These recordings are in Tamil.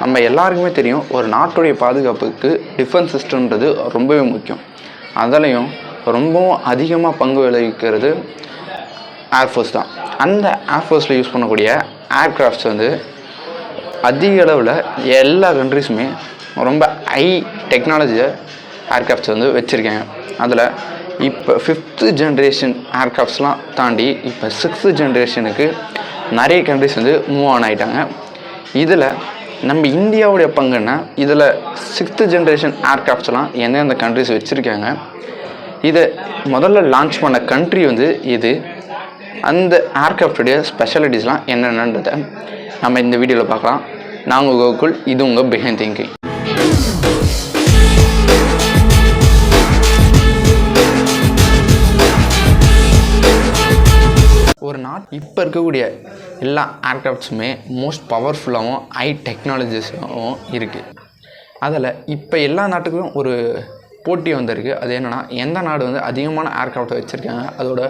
நம்ம எல்லாருக்குமே தெரியும் ஒரு நாட்டுடைய பாதுகாப்புக்கு டிஃபென்ஸ் சிஸ்டம்ன்றது ரொம்பவே முக்கியம். அதுலேயும் ரொம்பவும் அதிகமாக பங்கு விளைவிக்கிறது ஏர்ஃபோர்ஸ் தான். அந்த ஏர்ஃபோர்ஸில் யூஸ் பண்ணக்கூடிய ஏர்க்ராஃப்ட்ஸ் வந்து அதிக அளவில் எல்லா கண்ட்ரிஸுமே ரொம்ப ஹை டெக்னாலஜியை ஏர்க்ராஃப்ட்ஸ் வந்து வச்சுருக்காங்க. அதில் இப்போ ஃபிஃப்த்து ஜென்ரேஷன் ஏர்க்ராஃப்ட்ஸ்லாம் தாண்டி இப்போ சிக்ஸ்த்து ஜென்ரேஷனுக்கு நிறைய கண்ட்ரிஸ் வந்து மூவ் ஆன் ஆகிட்டாங்க இதில் நம்ம இந்தியாவுடைய பங்குன்னா இதில் சிக்ஸ்த்து ஜென்ரேஷன் ஏர்க்ராஃப்ட்ஸ்லாம் எந்தெந்த கண்ட்ரிஸ் வச்சுருக்காங்க. இதை முதல்ல லான்ச் பண்ண கண்ட்ரி வந்து இது அந்த ஏர்க்ராஃப்டுடைய ஸ்பெஷாலிட்டிஸ்லாம் என்னென்னன்றதை நம்ம இந்த வீடியோவில் பார்க்கலாம். நான் உங்கள் கோகுல் இது உங்கள் பிஹைண்ட் திங்கிங் ஒரு நாட் இப்போ இருக்கக்கூடிய எல்லா ஏர்க்ராஃப்ட்ஸுமே மோஸ்ட் பவர்ஃபுல்லாகவும் ஹை டெக்னாலஜிஸாகவும் இருக்குது அதில் இப்போ எல்லா நாட்டுக்கும் ஒரு போட்டி வந்திருக்கு. அது என்னென்னா எந்த நாடு வந்து அதிகமான ஏர்க்ராஃப்ட் வச்சுருக்காங்க அதோட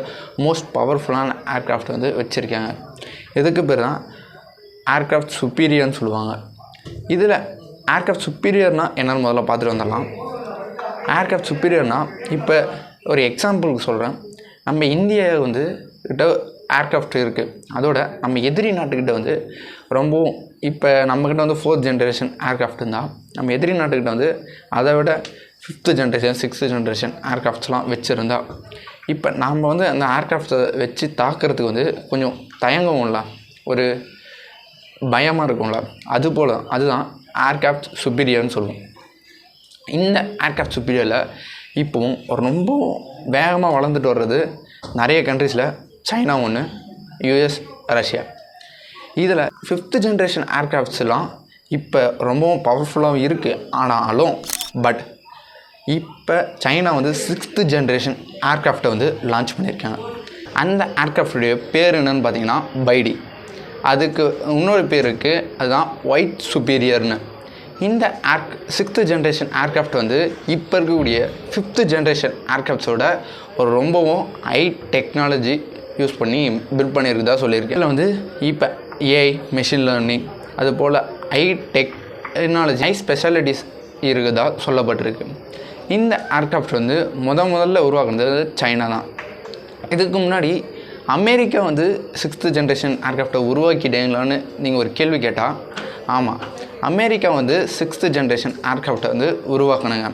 மோஸ்ட் பவர்ஃபுல்லான ஏர்க்ராஃப்ட் வந்து வச்சுருக்காங்க. இதுக்கு பேர் தான் ஏர்க்ராஃப்ட் சுப்பீரியர்னு சொல்லுவாங்க. இதில் ஏர்க்ராஃப்ட் சுப்பீரியர்னால் என்னென்னு முதல்ல பார்த்துட்டு வந்துடலாம். ஏர்க்ராஃப்ட் சுப்பீரியர்னால் இப்போ ஒரு எக்ஸாம்பிளுக்கு சொல்கிறேன் நம்ம இந்தியா வந்து கிட்ட ஏர்க்ராஃப்ட் இருக்குது அதோட நம்ம எதிரி நாட்டுக்கிட்ட வந்து ரொம்பவும் இப்போ நம்மக்கிட்ட வந்து ஃபோர்த் ஜென்ரேஷன் ஏர்க்ராஃப்ட் இருந்தால் நம்ம எதிரி நாட்டுக்கிட்ட வந்து அதை விட ஃபிஃப்த்து ஜென்ரேஷன் சிக்ஸ்த்து ஜென்ரேஷன் ஏர்க்ராஃப்ட்ஸ்லாம் வச்சுருந்தா இப்போ நாம் வந்து அந்த ஏர்க்ராஃப்ட்ஸை வச்சு தாக்குறதுக்கு வந்து கொஞ்சம் தயங்குவோம்ல. ஒரு பயமாக இருக்கும்ல. அது போல் அதுதான் ஏர்க்ராஃப்ட் சுப்பீரியர்னு சொல்லுவோம். இந்த ஏர்க்ராஃப்ட் சுப்பீரியரில் இப்போவும் ஒரு ரொம்ப வேகமாக வளர்ந்துட்டு வர்றது நிறைய கண்ட்ரீஸில் சைனா ஒன்று யூஎஸ் ரஷ்யா இதில் ஃபிஃப்த்து ஜென்ரேஷன் ஏர்க்ராஃப்ட்ஸ்லாம் இப்போ ரொம்பவும் பவர்ஃபுல்லாகவும் இருக்குது ஆனாலும் பட் இப்போ சைனா வந்து சிக்ஸ்த்து ஜென்ரேஷன் ஏர்க்ராஃப்டை வந்து லான்ச் பண்ணியிருக்காங்க. அந்த ஏர்க்ராஃப்டுடைய பேர் என்னன்னு பார்த்தீங்கன்னா பைடி. அதுக்கு இன்னொரு பேர் இருக்குது அதுதான் ஒயிட் சுப்பீரியர்னு இந்த ஏர் சிக்ஸ்த்து ஜென்ரேஷன் ஏர்க்ராஃப்ட் வந்து இப்போ இருக்கக்கூடிய ஃபிஃப்த்து ஜென்ரேஷன் ஏர்க்ராஃப்ட்ஸோட ஒரு ரொம்பவும் ஹை டெக்னாலஜி யூஸ் பண்ணி பில்ட் பண்ணியிருக்குதா சொல்லியிருக்கேன். இதில் வந்து இப்போ ஏஐ மிஷின் லேர்னிங் அது போல் ஹை டெக்னாலஜி ஹை ஸ்பெஷாலிட்டிஸ் இருக்குதா சொல்லப்பட்டிருக்கு. இந்த ஏர்க்ராஃப்ட் வந்து முத முதல்ல உருவாக்குனது சைனா தான். இதுக்கு முன்னாடி அமெரிக்கா வந்து சிக்ஸ்த்து ஜென்ரேஷன் ஏர்க்ராஃப்டை உருவாக்கிட்டீங்களான்னு நீங்கள் ஒரு கேள்வி கேட்டால் ஆமாம் அமெரிக்கா வந்து சிக்ஸ்த்து ஜென்ரேஷன் ஏர்க்ராஃப்டை வந்து உருவாக்குனாங்க.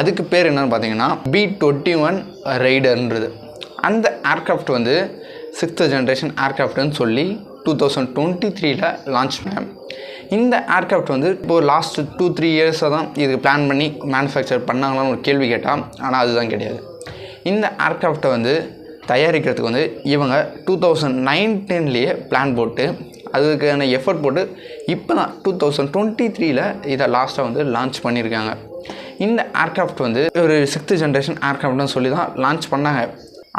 அதுக்கு பேர் என்னென்னு பார்த்தீங்கன்னா பி டுவெண்ட்டி ஒன் ரைடர்ன்றது அந்த ஏர்க்ராஃப்ட் வந்து சிக்ஸ்த்து ஜென்ரேஷன் ஏர்க்ராஃப்ட்னு சொல்லி டூ தௌசண்ட் டுவெண்ட்டி த்ரீல லான்ச் பண்ணேன் இந்த ஏர்க்ராஃப்ட் வந்து இப்போது லாஸ்ட் டூ த்ரீ இயர்ஸாக தான் இதுக்கு பிளான் பண்ணி மேனுஃபேக்சர் பண்ணாங்களான்னு ஒரு கேள்வி கேட்டால் ஆனால் அதுதான் கிடையாது. இந்த ஏர்க்ராஃப்டை வந்து தயாரிக்கிறதுக்கு வந்து இவங்க டூ தௌசண்ட் நைன்டீன்லேயே பிளான் போட்டு அதுக்கான எஃபர்ட் போட்டு இப்போ தான் டூ தௌசண்ட் டுவெண்ட்டி த்ரீல இதை லாஸ்ட்டாக வந்து லான்ச் பண்ணியிருக்காங்க. இந்த ஏர்க்ராஃப்ட் வந்து ஒரு சிக்ஸ்த்து ஜென்ரேஷன் ஏர்க்ராஃப்ட்னு சொல்லி தான் லான்ச் பண்ணாங்க.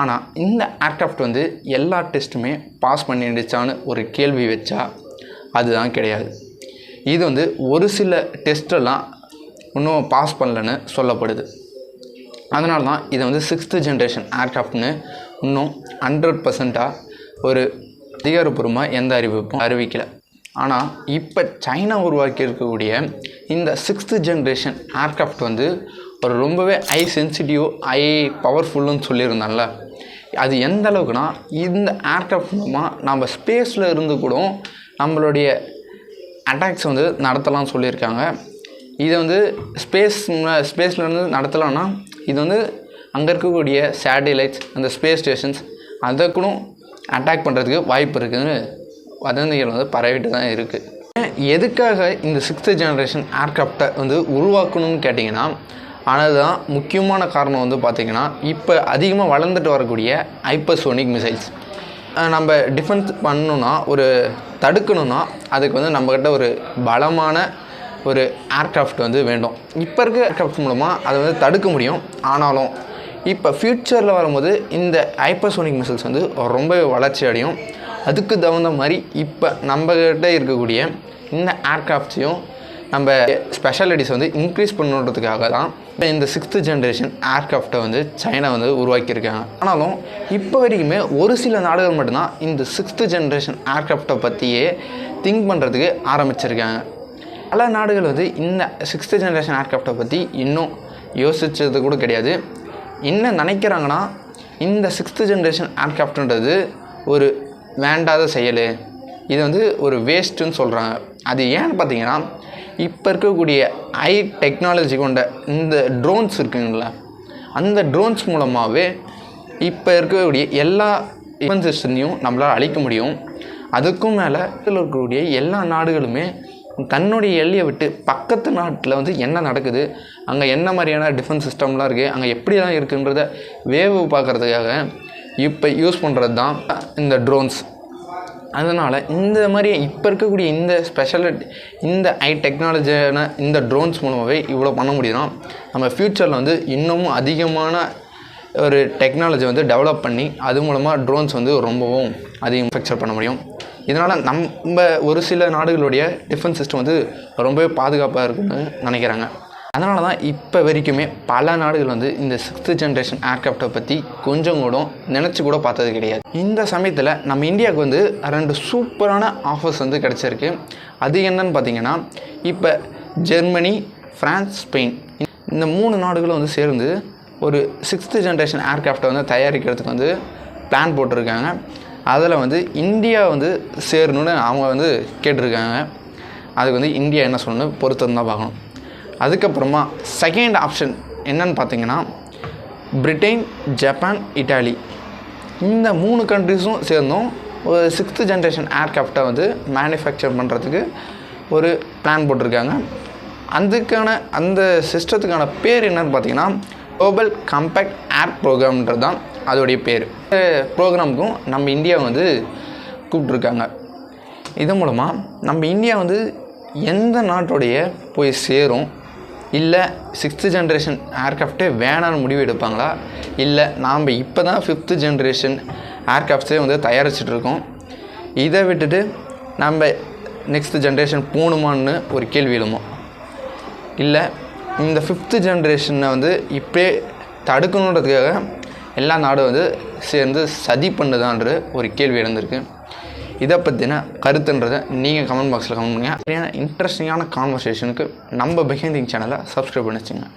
ஆனால் இந்த ஏர்க்ராஃப்ட் வந்து எல்லா டெஸ்ட்டுமே பாஸ் பண்ணிடுச்சான்னு ஒரு கேள்வி வச்சா அதுதான் கிடையாது. இது வந்து ஒரு சில டெஸ்ட்டெல்லாம் இன்னும் பாஸ் பண்ணலன்னு சொல்லப்படுது. அதனால தான் இதை வந்து சிக்ஸ்த்து ஜென்ரேஷன் ஏர்க்ராஃப்ட்னு இன்னும் ஹண்ட்ரட் பர்சண்ட்டாக ஒரு அதிகாரப்பூர்வமாக எந்த அறிவிப்பும் அறிவிக்கலை. ஆனால் இப்போ சைனா உருவாக்கி இருக்கக்கூடிய இந்த சிக்ஸ்த்து ஜென்ரேஷன் ஏர்க்ராஃப்ட் வந்து ஒரு ரொம்பவே ஹை சென்சிட்டிவ் ஹை பவர்ஃபுல்லுன்னு சொல்லியிருந்தான்ல. அது எந்த அளவுக்குனா இந்த ஏர்க்ராஃப்ட் மூலமாக நம்ம ஸ்பேஸில் இருந்து கூட நம்மளுடைய அட்டாக்ஸ் வந்து நடத்தலாம்னு சொல்லியிருக்காங்க. இதை வந்து ஸ்பேஸ் ஸ்பேஸ்லேருந்து நடத்தலாம்னா இது வந்து அங்கே இருக்கக்கூடிய சேட்டிலைட்ஸ் அந்த ஸ்பேஸ் ஸ்டேஷன்ஸ் அதை கூட அட்டாக் பண்ணுறதுக்கு வாய்ப்பு இருக்குதுன்னு வதந்திகள் வந்து பரவிட்டு தான் இருக்குது எதுக்காக இந்த சிக்ஸ்த்து ஜெனரேஷன் ஏர்க்ராஃப்டை வந்து உருவாக்கணும்னு கேட்டிங்கன்னா ஆனால் தான் முக்கியமான காரணம் வந்து பார்த்திங்கன்னா இப்போ அதிகமாக வளர்ந்துட்டு வரக்கூடிய ஹைப்பர்சோனிக் மிசைல்ஸ் நம்ம டிஃபென்ஸ் பண்ணணுன்னா ஒரு தடுக்கணும்னா அதுக்கு வந்து நம்மக்கிட்ட ஒரு பலமான ஒரு ஏர்க்ராஃப்ட் வந்து வேண்டும். இப்போ இருக்க ஏர்க்ராஃப்ட் மூலமாக அதை வந்து தடுக்க முடியும். ஆனாலும் இப்போ ஃப்யூச்சரில் வரும்போது இந்த ஹைப்பர்சோனிக் மிசைல்ஸ் வந்து ரொம்பவே வளர்ச்சி அடையும். அதுக்கு தகுந்த மாதிரி இப்போ நம்மக்கிட்ட இருக்கக்கூடிய இந்த ஏர்க்ராஃப்ட்ஸையும் நம்ம ஸ்பெஷாலிட்டிஸ் வந்து இன்க்ரீஸ் பண்ணுறதுக்காக தான் இப்போ இந்த சிக்ஸ்த்து ஜென்ரேஷன் ஏர்க்ராஃப்டை வந்து சைனா வந்து உருவாக்கியிருக்காங்க. ஆனாலும் இப்போ வரைக்குமே ஒரு சில நாடுகள் மட்டும்தான் இந்த சிக்ஸ்த்து ஜென்ரேஷன் ஏர்க்ராஃப்டை பற்றியே திங்க் பண்ணுறதுக்கு ஆரம்பிச்சிருக்காங்க. பல நாடுகள் வந்து இந்த சிக்ஸ்த்து ஜென்ரேஷன் ஏர்க்ராஃப்டை பற்றி இன்னும் யோசித்தது கூட கிடையாது. என்ன நினைக்கிறாங்கன்னா இந்த சிக்ஸ்த்து ஜென்ரேஷன் ஏர்க்ராஃப்ட்ன்றது ஒரு வேண்டாத செயல். இது வந்து ஒரு வேஸ்ட்டுன்னு சொல்கிறாங்க அது ஏன்னு பார்த்தீங்கன்னா இப்போ இருக்கக்கூடிய ஹை டெக்னாலஜி கொண்ட இந்த ட்ரோன்ஸ் இருக்குங்களா அந்த ட்ரோன்ஸ் மூலமாகவே இப்போ இருக்கக்கூடிய எல்லா இன்வென்சேஷனையும் நம்மளால் அழிக்க முடியும். அதுக்கும் மேலே இதில் இருக்கக்கூடிய எல்லா நாடுகளுமே தன்னுடைய எல்லையை விட்டு பக்கத்து நாட்டில் வந்து என்ன நடக்குது அங்கே என்ன மாதிரியான டிஃபென்ஸ் சிஸ்டம்லாம் இருக்குது அங்கே எப்படிலாம் இருக்குன்றத வேவு பார்க்குறதுக்காக இப்போ யூஸ் பண்ணுறது தான் இந்த ட்ரோன்ஸ் அதனால் இந்த மாதிரி இப்போ இருக்கக்கூடிய இந்த ஸ்பெஷல் இந்த ஐ டெக்னாலஜியான இந்த ட்ரோன்ஸ் மூலமாகவே இவ்வளோ பண்ண முடியும்னா நம்ம ஃப்யூச்சரில் வந்து இன்னமும் அதிகமான ஒரு டெக்னாலஜி வந்து டெவலப் பண்ணி அது மூலமாக ட்ரோன்ஸ் வந்து ரொம்பவும் அதிகம் ஃபெக்சர் பண்ண முடியும். இதனால் நம்ம ஒரு சில நாடுகளுடைய டிஃபென்ஸ் சிஸ்டம் வந்து ரொம்பவே பாதுகாப்பாக இருக்குன்னு நினைக்கிறாங்க. அதனால தான் இப்போ வரைக்குமே பல நாடுகள் வந்து இந்த சிக்ஸ்த்து ஜென்ரேஷன் ஏர்க்ராஃப்டை பற்றி கொஞ்சம் கூட நினச்சி கூட பார்த்தது கிடையாது. இந்த சமயத்தில் நம்ம இந்தியாவுக்கு வந்து ரெண்டு சூப்பரான ஆஃபர்ஸ் வந்து கிடச்சிருக்கு. அது என்னன்னு பார்த்தீங்கன்னா இப்போ ஜெர்மனி ஃப்ரான்ஸ் ஸ்பெயின் இந்த மூணு நாடுகளும் வந்து சேர்ந்து ஒரு சிக்ஸ்த்து ஜென்ரேஷன் ஏர்க்ராஃப்டை வந்து தயாரிக்கிறதுக்கு வந்து பிளான் போட்டிருக்காங்க. அதில் வந்து இந்தியா வந்து சேரணும்னு அவங்க வந்து கேட்டிருக்காங்க. அதுக்கு வந்து இந்தியா என்ன சொல்லணும் பொறுத்து தான் பார்க்கணும். அதுக்கப்புறமா செகண்ட் ஆப்ஷன் என்னன்னு பார்த்தீங்கன்னா பிரிட்டன் ஜப்பான் இட்டாலி. இந்த மூணு கண்ட்ரிஸும் சேர்ந்தும் ஒரு சிக்ஸ்த்து ஜென்ரேஷன் ஏர்க்ராஃப்டை வந்து மேனுஃபேக்சர் பண்ணுறதுக்கு ஒரு பிளான் போட்டிருக்காங்க. அதுக்கான அந்த சிஸ்டத்துக்கான பேர் என்னன்னு பார்த்தீங்கன்னா குளோபல் கம்பேக்ட் ஏர் ப்ரோக்ராம்ன்றது தான் அதோடைய பேர். இந்த ப்ரோக்ராமுக்கும் நம்ம இந்தியா வந்து கூப்பிட்ருக்காங்க இதன் மூலமாக நம்ம இந்தியா வந்து எந்த நாட்டோடைய போய் சேரும்? இல்லை சிக்ஸ்த்து ஜென்ரேஷன் ஏர்க்ராஃப்டே வேணான்னு முடிவு எடுப்பாங்களா? இல்லை நாம் இப்போ தான் ஃபிஃப்த்து ஜென்ரேஷன் ஏர்க்ராஃப்ட்ஸே வந்து தயாரிச்சிட்ருக்கோம் இதை விட்டுட்டு நம்ம நெக்ஸ்ட் ஜென்ரேஷன் போகணுமான்னு ஒரு கேள்வி எழுமோ? இல்லை இந்த ஃபிஃப்த்து ஜென்ரேஷனை வந்து இப்படியே தடுக்கணுன்றதுக்காக எல்லா நாடும் வந்து சேர்ந்து சதி பண்ணுதான்ற ஒரு கேள்வி எழுந்திருக்கு. இதை பற்றின கருத்துன்றதை நீங்கள் கமெண்ட் பாக்ஸில் கமெண்ட் பண்ணுங்கள் சரியான இன்ட்ரெஸ்டிங்கான கான்வர்சேஷனுக்கு நம்ம பிஹைண்டிங் சேனலை சப்ஸ்கிரைப் பண்ணி வச்சுங்க.